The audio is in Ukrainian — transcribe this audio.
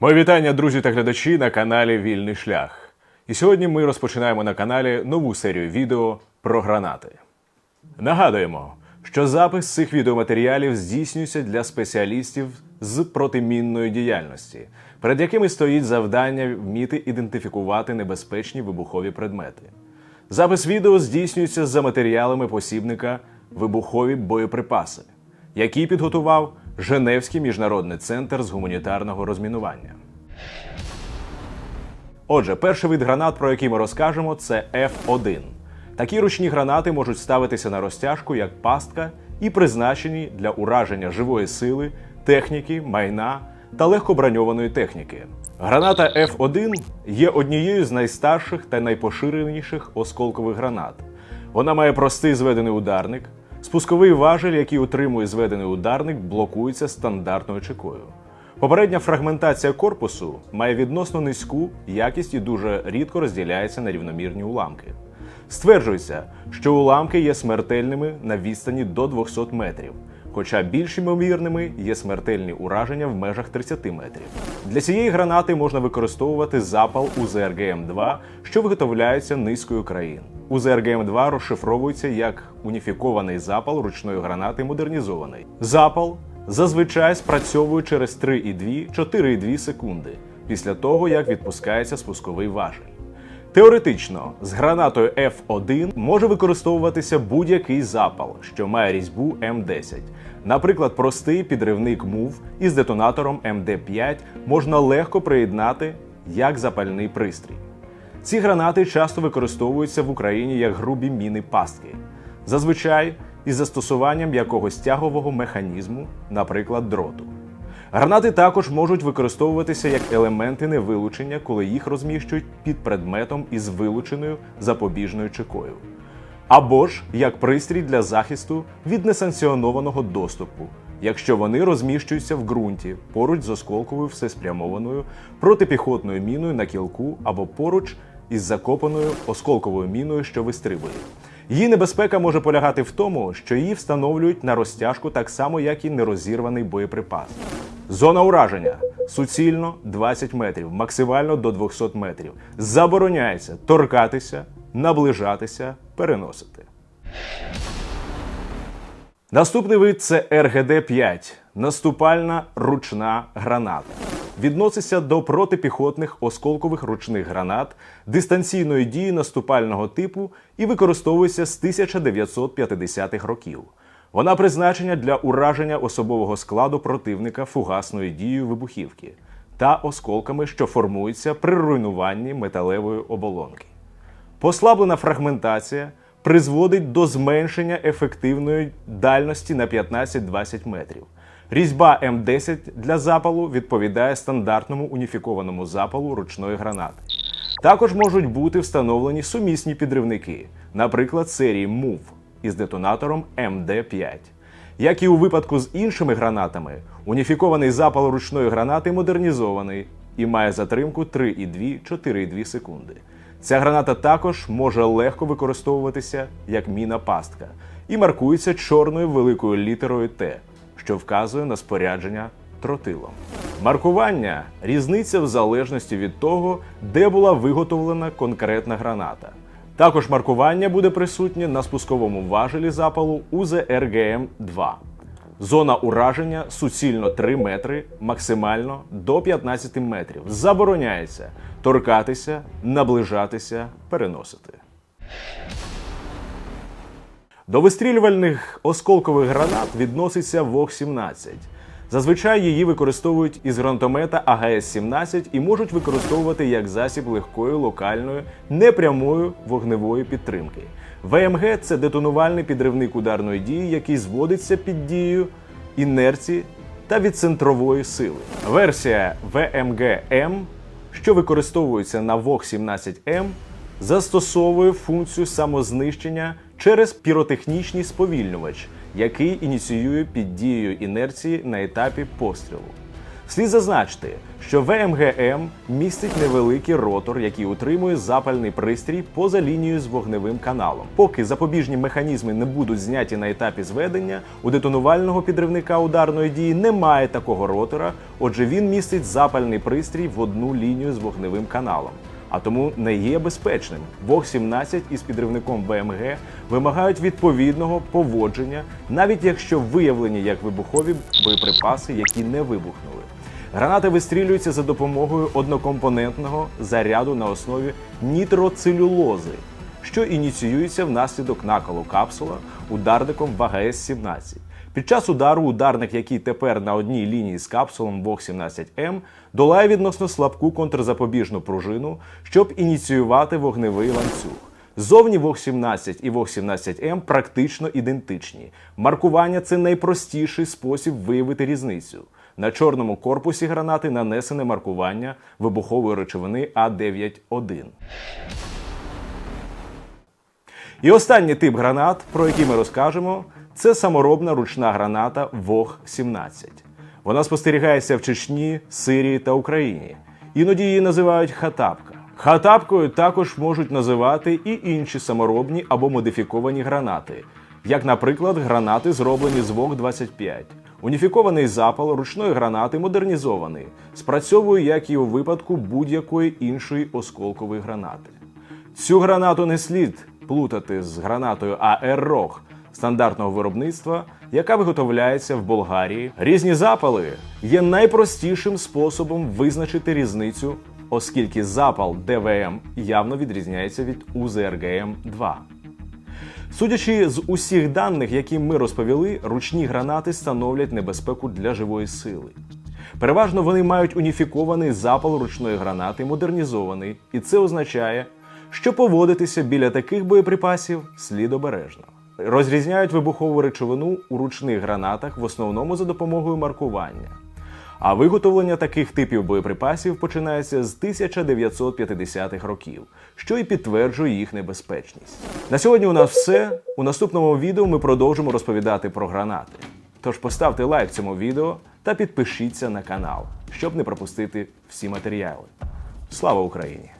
Мої вітання, друзі та глядачі на каналі Вільний Шлях. І сьогодні ми розпочинаємо на каналі нову серію відео про гранати. Нагадуємо, що запис цих відеоматеріалів здійснюється для спеціалістів з протимінної діяльності, перед якими стоїть завдання вміти ідентифікувати небезпечні вибухові предмети. Запис відео здійснюється за матеріалами посібника Вибухові боєприпаси, який підготував Женевський міжнародний центр з гуманітарного розмінування. Отже, перший вид гранат, про який ми розкажемо, це F1. Такі ручні гранати можуть ставитися на розтяжку як пастка і призначені для ураження живої сили, техніки, майна та легкоброньованої техніки. Граната F1 є однією з найстарших та найпоширеніших осколкових гранат. Вона має простий зведений ударник. Спусковий важель, який утримує зведений ударник, блокується стандартною чекою. Попередня фрагментація корпусу має відносно низьку якість і дуже рідко розділяється на рівномірні уламки. Стверджується, що уламки є смертельними на відстані до 200 метрів, хоча більш ймовірними є смертельні ураження в межах 30 метрів. Для цієї гранати можна використовувати запал УЗРГМ-2, що виготовляється низкою країн. УЗРГМ-2 розшифровується як уніфікований запал ручної гранати модернізований. Запал зазвичай спрацьовує через 3,2-4,2 секунди після того, як відпускається спусковий важель. Теоретично, з гранатою F1 може використовуватися будь-який запал, що має різьбу М10. Наприклад, простий підривник МУВ із детонатором МД5 можна легко приєднати як запальний пристрій. Ці гранати часто використовуються в Україні як грубі міни пастки, зазвичай із застосуванням якогось тягового механізму, наприклад, дроту. Гранати також можуть використовуватися як елементи невилучення, коли їх розміщують під предметом із вилученою запобіжною чекою, або ж як пристрій для захисту від несанкціонованого доступу, якщо вони розміщуються в ґрунті поруч з осколковою всеспрямованою протипіхотною міною на кілку або поруч із закопаною осколковою міною, що вистрибує. Її небезпека може полягати в тому, що її встановлюють на розтяжку так само, як і нерозірваний боєприпас. Зона ураження суцільно 20 метрів, максимально до 200 метрів. Забороняється торкатися, наближатися, переносити. Наступний вид це РГД-5 наступальна ручна граната. Відноситься до протипіхотних осколкових ручних гранат дистанційної дії наступального типу і використовується з 1950-х років. Вона призначена для ураження особового складу противника фугасною дією вибухівки та осколками, що формуються при руйнуванні металевої оболонки. Послаблена фрагментація призводить до зменшення ефективної дальності на 15-20 метрів. Різьба М10 для запалу відповідає стандартному уніфікованому запалу ручної гранати. Також можуть бути встановлені сумісні підривники, наприклад, серії MOV із детонатором МД5. Як і у випадку з іншими гранатами, уніфікований запал ручної гранати модернізований і має затримку 3,2-4,2 секунди. Ця граната також може легко використовуватися як міна пастка і маркується чорною великою літерою Т, що вказує на спорядження тротилом. Маркування різниця в залежності від того, де була виготовлена конкретна граната. Також маркування буде присутнє на спусковому важелі запалу УЗРГМ-2. Зона ураження суцільно 3 метри, максимально до 15 метрів. Забороняється торкатися, наближатися, переносити. До вистрілювальних осколкових гранат відноситься ВОГ-17. Зазвичай її використовують із гранатомета АГС-17 і можуть використовувати як засіб легкої локальної непрямої вогневої підтримки. ВМГ це детонувальний підривник ударної дії, який зводиться під дією інерції та від центрової сили. Версія ВМГ-М, що використовується на ВОГ-17М, застосовує функцію самознищення через піротехнічний сповільнювач, який ініціює під дією інерції на етапі пострілу. Слід зазначити, що ВМГМ містить невеликий ротор, який утримує запальний пристрій поза лінією з вогневим каналом. Поки запобіжні механізми не будуть зняті на етапі зведення, у детонувального підривника ударної дії немає такого ротора, отже, він містить запальний пристрій в одну лінію з вогневим каналом. А тому не є безпечним. Вог 17 із підривником ВМГ вимагають відповідного поводження, навіть якщо виявлені як вибухові боєприпаси, які не вибухнули. Гранати вистрілюються за допомогою однокомпонентного заряду на основі нітроцелюлози, що ініціюється внаслідок наколу капсула ударником ВГС-17. Під час удару ударник, який тепер на одній лінії з капсулом ВОГ-17М, долає відносно слабку контрзапобіжну пружину, щоб ініціювати вогневий ланцюг. Зовні ВОГ-17 і ВОГ-17М практично ідентичні. Маркування це найпростіший спосіб виявити різницю. На чорному корпусі гранати нанесене маркування вибухової речовини А91. І останній тип гранат, про який ми розкажемо, це саморобна ручна граната ВОГ-17. Вона спостерігається в Чечні, Сирії та Україні. Іноді її називають хатапка. Хатапкою також можуть називати і інші саморобні або модифіковані гранати, як, наприклад, гранати, зроблені з ВОГ-25. Уніфікований запал ручної гранати модернізований, спрацьовує як і у випадку будь-якої іншої осколкової гранати. Цю гранату не слід плутати з гранатою АР Рог стандартного виробництва, яка виготовляється в Болгарії. Різні запали є найпростішим способом визначити різницю, оскільки запал ДВМ явно відрізняється від УЗРГМ 2 Судячи з усіх даних, які ми розповіли, ручні гранати становлять небезпеку для живої сили. Переважно вони мають уніфікований запал ручної гранати, модернізований, і це означає, що поводитися біля таких боєприпасів слід обережно. Розрізняють вибухову речовину у ручних гранатах в основному за допомогою маркування. А виготовлення таких типів боєприпасів починається з 1950-х років, що і підтверджує їх небезпечність. На сьогодні у нас все. У наступному відео ми продовжимо розповідати про гранати. Тож поставте лайк цьому відео та підпишіться на канал, щоб не пропустити всі матеріали. Слава Україні!